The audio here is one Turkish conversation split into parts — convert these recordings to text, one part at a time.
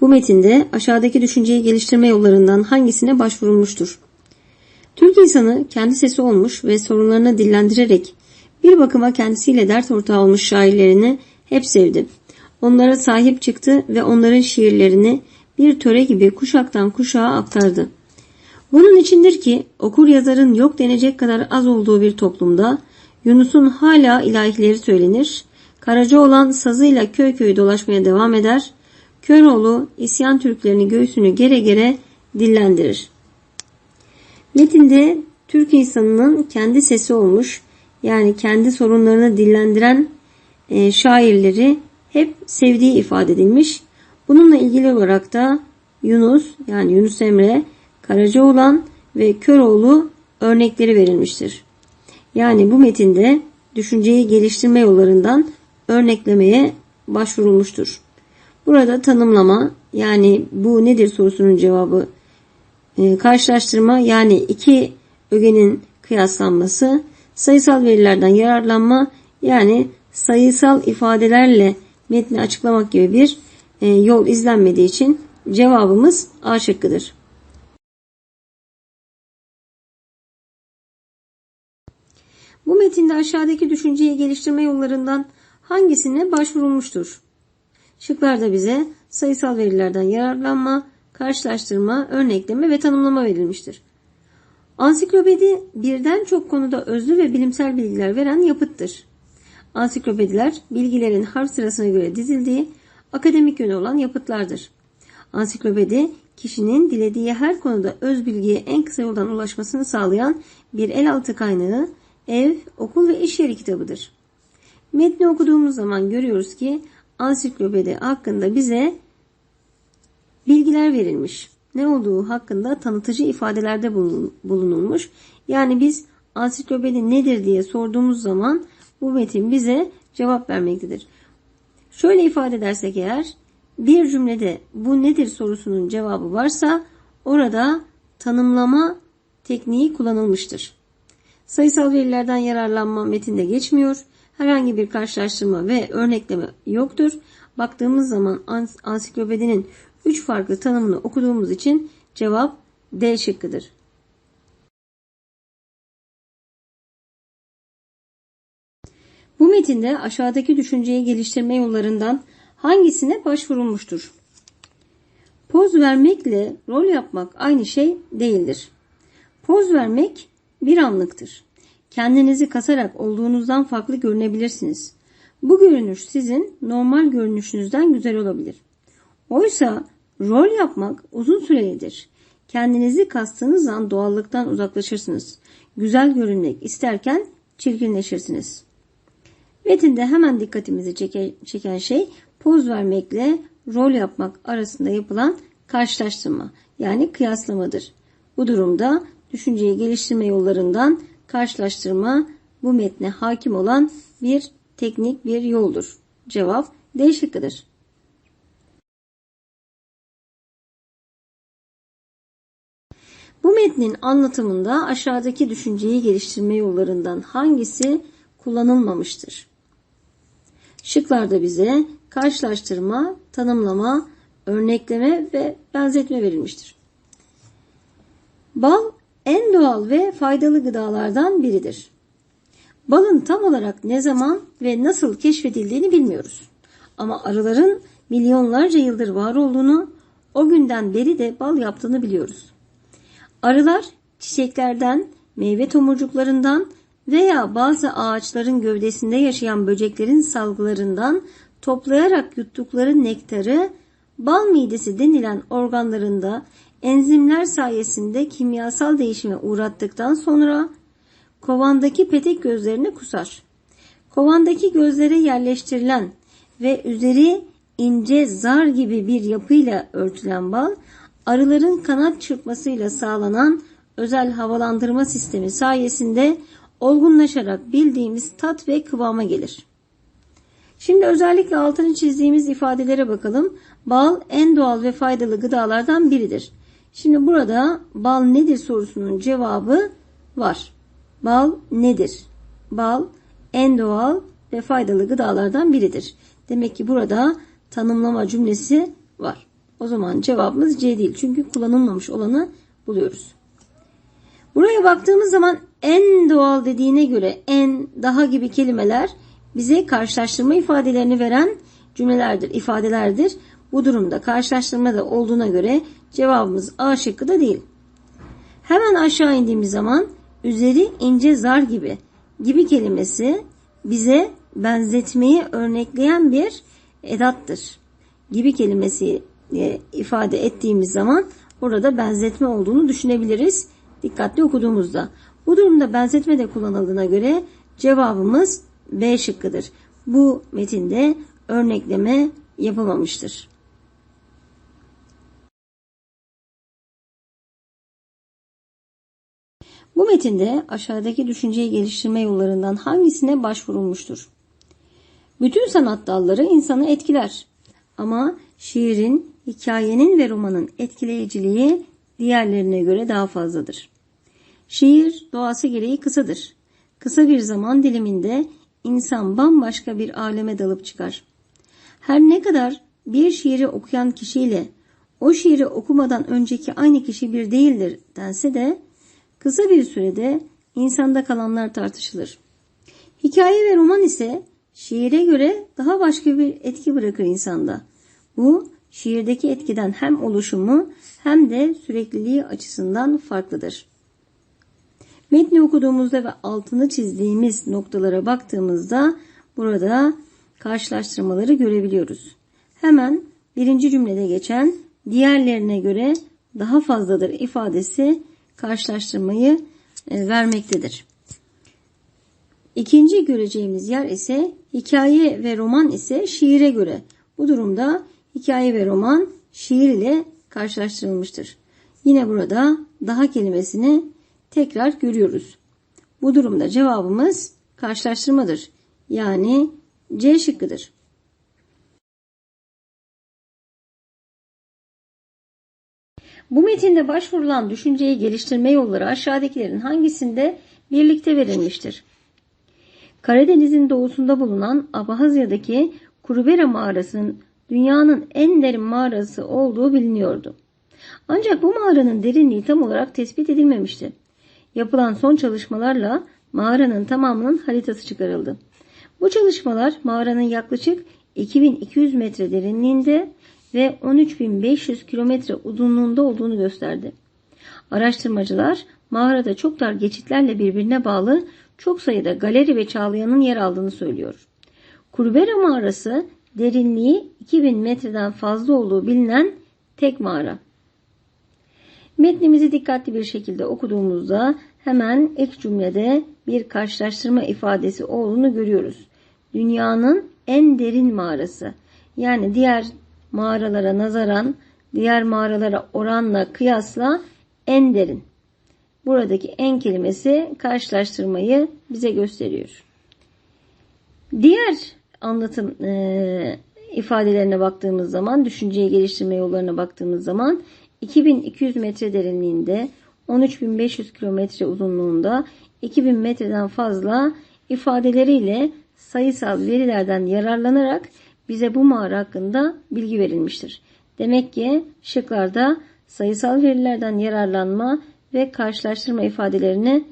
Bu metinde aşağıdaki düşünceyi geliştirme yollarından hangisine başvurulmuştur? Türk insanı kendi sesi olmuş ve sorunlarını dillendirerek bir bakıma kendisiyle dert ortağı olmuş şairlerini hep sevdi. Onlara sahip çıktı ve onların şiirlerini bir töre gibi kuşaktan kuşağa aktardı. Bunun içindir ki okur yazarın yok denecek kadar az olduğu bir toplumda Yunus'un hala ilahileri söylenir, Karaca olan sazıyla köy köy dolaşmaya devam eder, Köroğlu isyan Türklerini göğsünü gere gere dillendirir. Metinde Türk insanının kendi sesi olmuş, yani kendi sorunlarını dillendiren e, şairleri hep sevdiği ifade edilmiş. Bununla ilgili olarak da Yunus yani Yunus Emre, Karacaoğlan ve Köroğlu örnekleri verilmiştir. Yani bu metinde düşünceyi geliştirme yollarından örneklemeye başvurulmuştur. Burada tanımlama yani bu nedir sorusunun cevabı e, karşılaştırma yani iki ögenin kıyaslanması sayısal verilerden yararlanma yani sayısal ifadelerle metni açıklamak gibi bir e, yol izlenmediği için cevabımız A şıkkıdır. Bu metinde aşağıdaki düşünceyi geliştirme yollarından hangisine başvurulmuştur? Şıklarda bize sayısal verilerden yararlanma, karşılaştırma, örnekleme ve tanımlama verilmiştir. Ansiklopedi birden çok konuda özlü ve bilimsel bilgiler veren yapıttır. Ansiklopediler bilgilerin harf sırasına göre dizildiği akademik yönü olan yapıtlardır. Ansiklopedi kişinin dilediği her konuda öz bilgiye en kısa yoldan ulaşmasını sağlayan bir el altı kaynağı, ev, okul ve iş yeri kitabıdır. Metni okuduğumuz zaman görüyoruz ki ansiklopedi hakkında bize bilgiler verilmiş. Ne olduğu hakkında tanıtıcı ifadelerde bulunulmuş. Yani biz ansiklopedi nedir diye sorduğumuz zaman bu metin bize cevap vermektedir. Şöyle ifade edersek eğer bir cümlede bu nedir sorusunun cevabı varsa orada tanımlama tekniği kullanılmıştır. Sayısal verilerden yararlanma metinde geçmiyor. Herhangi bir karşılaştırma ve örnekleme yoktur. Baktığımız zaman ansiklopedinin 3 farklı tanımını okuduğumuz için cevap D şıkkıdır. Bu metinde aşağıdaki düşünceyi geliştirme yollarından hangisine başvurulmuştur? Poz vermekle rol yapmak aynı şey değildir. Poz vermek bir anlıktır. Kendinizi kasarak olduğunuzdan farklı görünebilirsiniz. Bu görünüş sizin normal görünüşünüzden güzel olabilir. Oysa rol yapmak uzun sürelidir. Kendinizi kastığınız an doğallıktan uzaklaşırsınız. Güzel görünmek isterken çirkinleşirsiniz. Metinde hemen dikkatimizi çeken şey poz vermekle rol yapmak arasında yapılan karşılaştırma yani kıyaslamadır. Bu durumda düşünceyi geliştirme yollarından karşılaştırma bu metne hakim olan bir teknik bir yoldur. Cevap D şıkkıdır. Bu metnin anlatımında aşağıdaki düşünceyi geliştirme yollarından hangisi kullanılmamıştır? Şıklarda bize karşılaştırma, tanımlama, örnekleme ve benzetme verilmiştir. Bal en doğal ve faydalı gıdalardan biridir. Balın tam olarak ne zaman ve nasıl keşfedildiğini bilmiyoruz. Ama arıların milyonlarca yıldır var olduğunu, o günden beri de bal yaptığını biliyoruz. Arılar çiçeklerden, meyve tomurcuklarından veya bazı ağaçların gövdesinde yaşayan böceklerin salgılarından toplayarak yuttukları nektarı bal midesi denilen organlarında enzimler sayesinde kimyasal değişime uğrattıktan sonra kovandaki petek gözlerini kusar. Kovandaki gözlere yerleştirilen ve üzeri ince zar gibi bir yapıyla örtülen bal arıların kanat çırpmasıyla sağlanan özel havalandırma sistemi sayesinde olgunlaşarak bildiğimiz tat ve kıvama gelir. Şimdi özellikle altını çizdiğimiz ifadelere bakalım. Bal en doğal ve faydalı gıdalardan biridir. Şimdi burada bal nedir sorusunun cevabı var. Bal nedir? Bal en doğal ve faydalı gıdalardan biridir. Demek ki burada tanımlama cümlesi var. O zaman cevabımız C değil. Çünkü kullanılmamış olanı buluyoruz. Buraya baktığımız zaman en doğal dediğine göre en, daha gibi kelimeler bize karşılaştırma ifadelerini veren cümlelerdir, ifadelerdir. Bu durumda karşılaştırma da olduğuna göre cevabımız A şıkkı da değil. Hemen aşağı indiğimiz zaman üzeri ince zar gibi gibi kelimesi bize benzetmeyi örnekleyen bir edattır. Gibi kelimesi e, ifade ettiğimiz zaman orada benzetme olduğunu düşünebiliriz dikkatli okuduğumuzda. Bu durumda benzetme de kullanıldığına göre cevabımız B şıkkıdır. Bu metinde örnekleme yapılmamıştır. Bu metinde aşağıdaki düşünceyi geliştirme yollarından hangisine başvurulmuştur? Bütün sanat dalları insanı etkiler. Ama şiirin, hikayenin ve romanın etkileyiciliği diğerlerine göre daha fazladır. Şiir doğası gereği kısadır. Kısa bir zaman diliminde insan bambaşka bir aleme dalıp çıkar. Her ne kadar bir şiiri okuyan kişiyle o şiiri okumadan önceki aynı kişi bir değildir dense de kısa bir sürede insanda kalanlar tartışılır. Hikaye ve roman ise şiire göre daha başka bir etki bırakır insanda. Bu şiirdeki etkiden hem oluşumu hem de sürekliliği açısından farklıdır. Metni okuduğumuzda ve altını çizdiğimiz noktalara baktığımızda burada karşılaştırmaları görebiliyoruz. Hemen birinci cümlede geçen diğerlerine göre daha fazladır ifadesi karşılaştırmayı e, vermektedir. İkinci göreceğimiz yer ise hikaye ve roman ise şiire göre. Bu durumda hikaye ve roman şiir ile karşılaştırılmıştır. Yine burada daha kelimesini tekrar görüyoruz. Bu durumda cevabımız karşılaştırmadır. Yani C şıkkıdır. Bu metinde başvurulan düşünceyi geliştirme yolları aşağıdakilerin hangisinde birlikte verilmiştir? Karadeniz'in doğusunda bulunan Abahazya'daki Kurubera mağarasının dünyanın en derin mağarası olduğu biliniyordu. Ancak bu mağaranın derinliği tam olarak tespit edilmemişti. Yapılan son çalışmalarla mağaranın tamamının haritası çıkarıldı. Bu çalışmalar mağaranın yaklaşık 2200 metre derinliğinde ve 13500 kilometre uzunluğunda olduğunu gösterdi. Araştırmacılar mağarada çok dar geçitlerle birbirine bağlı çok sayıda galeri ve çağlayanın yer aldığını söylüyor. Kurbera mağarası derinliği 2000 metreden fazla olduğu bilinen tek mağara. Metnimizi dikkatli bir şekilde okuduğumuzda hemen ilk cümlede bir karşılaştırma ifadesi olduğunu görüyoruz. Dünyanın en derin mağarası. Yani diğer mağaralara nazaran, diğer mağaralara oranla kıyasla en derin. Buradaki en kelimesi karşılaştırmayı bize gösteriyor. Diğer anlatım e, ifadelerine baktığımız zaman, düşünceyi geliştirme yollarına baktığımız zaman 2200 metre derinliğinde, 13500 kilometre uzunluğunda, 2000 metreden fazla ifadeleriyle sayısal verilerden yararlanarak bize bu mağara hakkında bilgi verilmiştir. Demek ki şıklarda sayısal verilerden yararlanma ve karşılaştırma ifadelerini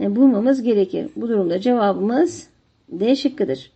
e, bulmamız gerekir. Bu durumda cevabımız D şıkkıdır.